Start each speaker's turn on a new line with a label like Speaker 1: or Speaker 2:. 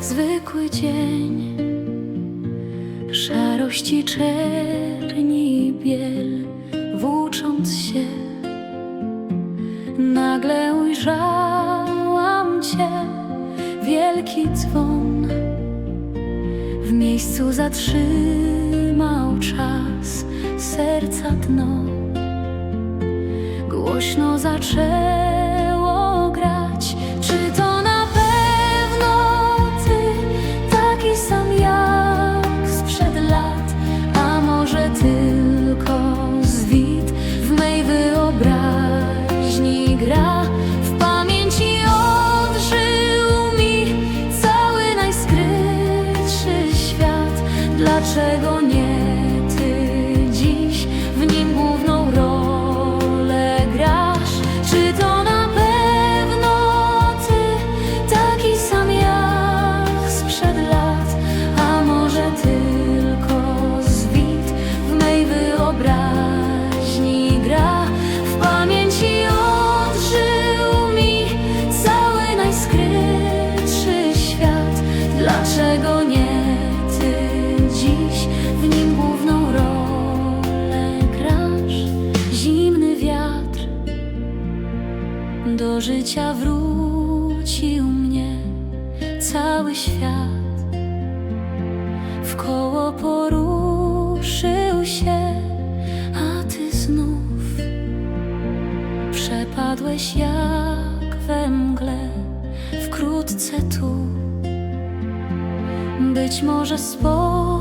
Speaker 1: zwykły dzień Szarości czerni biel Włócząc się. Nagle ujrzałam Cię Wielki dzwon. W miejscu zatrzymał czas Serca dno. Głośno zaczęło Dlaczego nie do życia wrócił mnie cały świat. W koło poruszył się, a ty znów przepadłeś jak we mgle. Wkrótce tu być może to